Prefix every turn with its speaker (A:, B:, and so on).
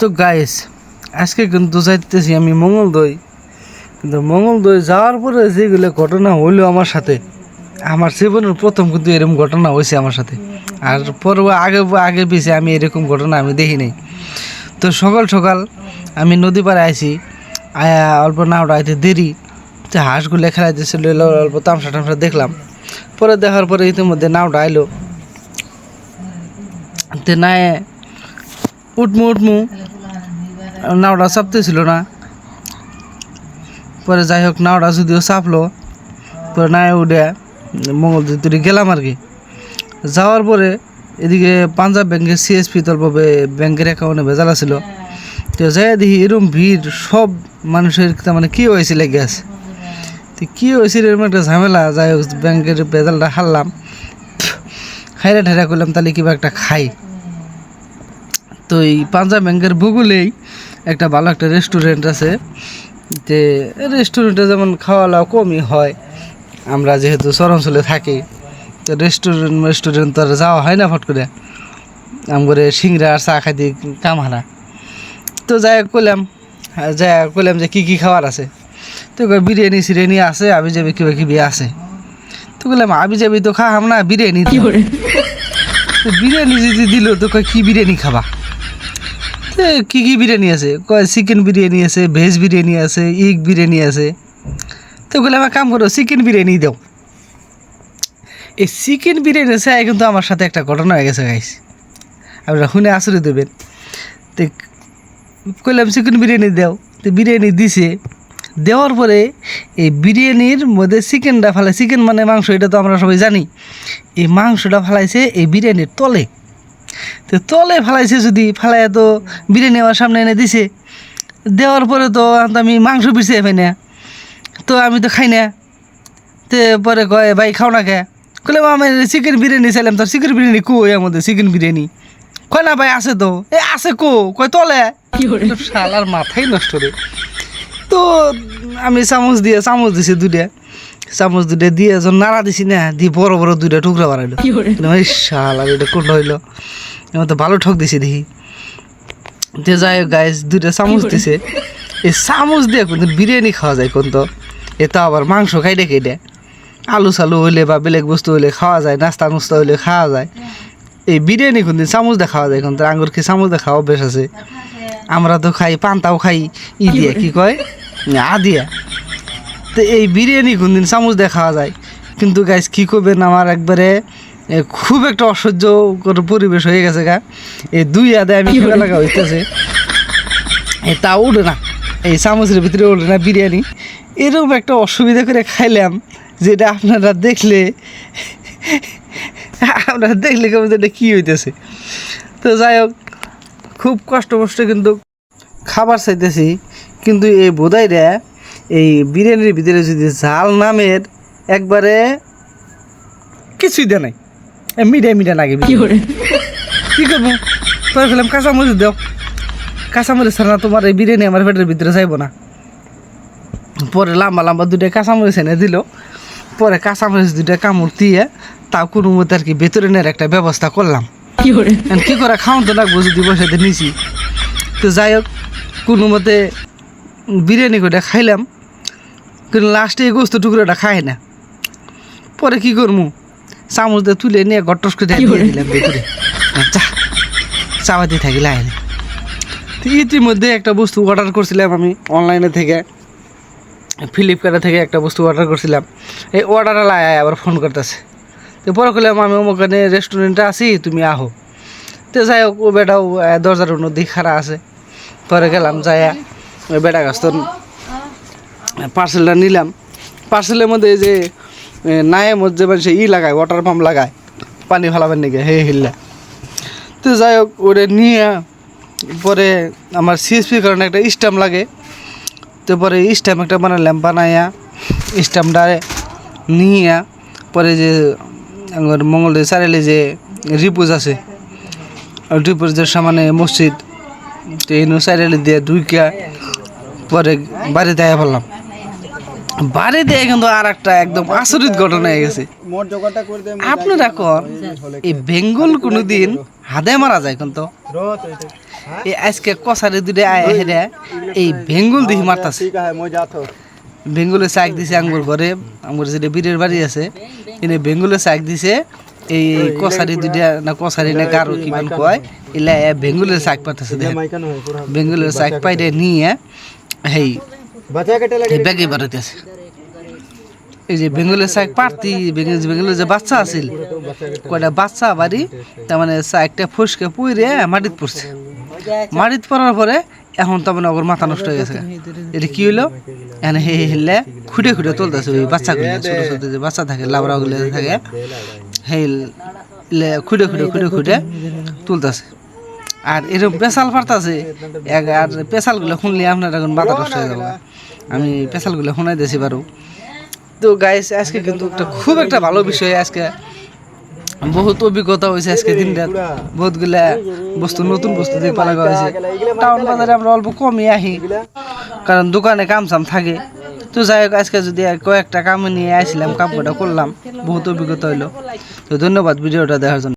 A: তো গাইস আজকে কিন্তু যাইতেছি আমি মঙ্গলদই কিন্তু মঙ্গলদই যাওয়ার পরে যেগুলো ঘটনা হইল আমার সাথে, আমার জীবনের প্রথম কিন্তু এরকম ঘটনা হয়েছে আমার সাথে। আর পর আগে আগে পিছিয়ে আমি এরকম ঘটনা আমি দেখি নাই। তো সকাল সকাল আমি নদী পাড়ে আইছি, আয়া অল্প নাওটা আইতে দেরি, তো হাঁসগুলো খেলাইতেছিল অল্প তামসা টামসা দেখলাম। পরে দেখার পরে ইতিমধ্যে নাওটা আইলো। তে নাই উঠমু উঠমু নাওটা চাপতেছিল না। পরে যাই হোক, নাওটা যদিও চাপলো, পরে নাই উঠে মঙ্গল তুই গেলাম আর কি। যাওয়ার পরে এদিকে পাঞ্জাব ব্যাংকের সিএসপি তরফে ব্যাংকের অ্যাকাউন্টে ভেজাল ছিল তো যাই দেখি এরকম ভিড়, সব মানুষের তার মানে কী হয়েছিল গ্যাস? তো কী হয়েছিল এরকম একটা ঝামেলা? যাই হোক, ব্যাংকের ভেজালটা হারলাম। খাইরা ঠাইরা করলাম তাহলে কিবা একটা খাই। তো এই পাঞ্জাব ব্যাংকের ভূগোলেই একটা ভালো একটা রেস্টুরেন্ট আছে যে রেস্টুরেন্টে যেমন খাওয়া দাওয়া কমই হয় আমরা যেহেতু চরাঞ্চলে থাকি তো রেস্টুরেন্ট রেস্টুরেন্ট তো আর যাওয়া হয় না ফট করে। আম করে সিংড়া আর চা খাইতে কাম হারা তো যাই হোক করলাম যাই করলাম যে কী কী খাবার আছে। তো বিরিয়ানি সিরিয়ানি আছে আবি যাবি কিবা কিবি আছে। তো বললাম আবি যাবি তো খাম না বিরিয়ানি। বিরিয়ানি যদি দিল তো কি বিরিয়ানি খাবা? কি কি বিরিয়ানি আছে? কয়, চিকেন বিরিয়ানি আছে, ভেজ বিরিয়ানি আছে, ইগ বিরিয়ানি আছে। তো বললাম এক কাম করো, চিকেন বিরিয়ানি দাও। এই চিকেন বিরিয়ানি চাই কিন্তু আমার সাথে একটা ঘটনা হয়ে গেছে গাইস আপনারা শুনে আশ্রয় দেবেন তো কইলাম, চিকেন বিরিয়ানি দাও। তো বিরিয়ানি দিছে। দেওয়ার পরে এই বিরিয়ানির মধ্যে চিকেনটা ফেলে চিকেন মানে মাংস, এটা তো আমরা সবাই জানি। এই মাংসটা ফেলাইছে এই বিরিয়ানির তলে। তো তলে ফালাইছে যদি ফেলাই তো বিরিয়ানি আমার সামনে এনে দিছে। দেওয়ার পরে তো আমি মাংস পিছিয়ে পাই না। তো আমি তো খাই না। তো পরে কয় ভাই খাও না কে? কইলাম আমি চিকেন বিরিয়ানি চাইলাম তোর চিকেন বিরিয়ানি কো এর মধ্যে চিকেন বিরিয়ানি? কয় না ভাই আছে তো। এ আছে কো? কয় তলে। শালার মাথাই নষ্ট রে। তো আমি চামচ দিয়ে চামচ দিছি দুটা চামচ দুটা দিয়ে এজন নাড়া দিছি না দিয়ে বড় বড় দুইটা টুকরা বানাইলো। শাল আর এটা কোনটা হইল। তো ভালো ঠক দিছি দেখি। যে যাই হোক গাইস দুইটা চামচ দিছে। এই চামচ দিয়ে কিন্তু বিরিয়ানি খাওয়া যায় কোন তো। এটা আবার মাংস খাইতে খাইতে আলু সালু হইলে বা বেলেগ বস্তু হইলে খাওয়া যায় নাস্তা নুস্তা হইলে খাওয়া যায়। এই বিরিয়ানি কিন্তু চামচ দিয়ে খাওয়া যায় কিন্তু আঙ্গুর খেয়ে চামচ দিয়ে খাওয়া অভ্যেস আছে? আমরা তো খাই পান্তাও খাই। ই দিয়ে কি কয়? আ দিয়া তো এই বিরিয়ানি কোনদিন চামচ দিয়ে খাওয়া যায়। কিন্তু গাইস কী করবেন আমার একবারে এ, খুব একটা অসহ্য পরিবেশ হয়ে গেছে গা। এই দুই আদে আমি লাগা হইতেছে। এ তা উঠে না। এই চামচের ভিতরে ওঠে না বিরিয়ানি। এরকম একটা অসুবিধা করে খাইলাম যেটা আপনারা দেখলে আপনারা দেখলে কেমন এটা কী হইতেছে। তো যাই হোক খুব কষ্ট মষ্ট কিন্তু খাবার চাইতেছি। কিন্তু এই বোধাইরা এই বিরিয়ানির ভিতরে যদি ঝাল নামের একবারে কিছুই দেয় নাই। মিডিয়া মিডিয়া লাগে। কি করব? পরে ফেলাম কাঁচামরিচ দাও। কাঁচামরিচ ছাড়া তোমার এই বিরিয়ানি আমার পেটের ভিতরে যাইব না। পরে লম্বা লম্বা দুটা কাঁচামরিচ এনে দিল। পরে কাঁচামরিচ দুটা কামড় দিয়ে তা কোনো মতে আর কি ভেতরে নেওয়ার একটা ব্যবস্থা করলাম। কি করে? খাওয়ান তো লাগবো যদি বসাতে নিছি? তো যাই হোক কোনো মতে বিরিয়ানি করে খাইলাম। কিন্তু লাস্টে এই গোস্ত টুকরোটা খাই না। পরে কি করব চামচ দিয়ে তুলে নিয়ে গটস করে দিয়ে দিলাম ভেতরে। চা চাওয়াতে থাকি লাইনে ইতিমধ্যে একটা বস্তু অর্ডার করছিলাম আমি অনলাইনে থেকে। ফ্লিপকার্টে থেকে একটা বস্তু অর্ডার করছিলাম। এই অর্ডার লাই আবার ফোন করতেছে। তো পরে করলাম আমি ওখানে রেস্টুরেন্টে আছি তুমি আহো। তো যাই হোক ও বেটাও দরজার অন্য দিক খারা আছে। পরে গেলাম যাই ওই বেটা গাছ তো পার্সেলটা নিলাম। পার্সেলের মধ্যে যে এ, নায়ের মধ্যে মানে ই লাগায় ওয়াটার পাম্প লাগায়। পানি ফেলাবেন নাকি হে হিল্লা। তো যাই হোক ওটা নিয়ে পরে আমার সিএসপির কারণে একটা স্ট্যাম্প লাগে। তো পরে স্ট্যাম্প একটা বানালাম বানাইয়া স্ট্যাম্পটা নিয়ে পরে যে আমার মঙ্গলদের চারিলে যে রিপুজ আছে রিপুজের সামনে মসজিদ তো এই চারিলে দিয়ে ঢুকিয়া পরে বাড়িতে আয়া বললাম বাড়িতে কিন্তু আর একটা একদম আচরিত ঘটনা হয়ে গেছে। আপনারা কর এই বেঙ্গল কোনোদিন হাতে মারা যায় কিন্তু? এই আজকে কসারে দুটে হেরে এই বেঙ্গল দিহি মারতাছে। বেঙ্গলে চাক দিছে আঙ্গুর ঘরে আঙ্গুর যেটা বীরের বাড়ি আছে এনে বেঙ্গলে চাক দিছে, এই কসারি দুটা না কসারি না কারও কিমান কয়, এলা বেঙ্গলের চাক পাঠাছে বেঙ্গলের চাক পাইটা নিয়ে, হেই এই যে বেঙ্গলের শাক পারতি বেঙ্গলের যে বাচ্চা আছিল, কয়টা বাচ্চা বাড়ি, তার মানে শাকটা ফুসকে পুইরে মাটিত পড়ছে। মাটিত পড়ার পরে এখন তো মানে ওর মাথা নষ্ট হয়ে গেছে। এটা কি হইল? এখন হে হেললে খুঁটে খুঁটে তুলতেছে ওই বাচ্চাগুলো ছোট ছোট যে বাচ্চা থাকে, লাবড়াগুলো থাকে। হেল খুঁটে খুঁটে খুঁটে খুঁটে তুলতেছে। আর এরকম পেশাল ফারতাছে এক আর পেশালগুলো শুনলে আপনার এখন মাথা নষ্ট হয়ে যাবে। আমি পেশালগুলো শোনাই দিয়েছি বারো। তো গাইস আজকে কিন্তু একটা খুব একটা ভালো বিষয়। আজকে বহুত অভিজ্ঞতা হয়েছে আজকে দিনটা বহুতগুলা বস্তু, নতুন বস্তু দেখতে লাগা হয়েছে টাউন বাজারে আমরা অল্প কমই আহি, কারণ দোকানে কাম সাম থাকে। তো যাই হোক, আজকে যদি কয়েকটা কাম নিয়ে আসছিলাম কাপড়টা করলাম, বহুত অভিজ্ঞতা হইল। তো ধন্যবাদ ভিডিওটা দেখার জন্য।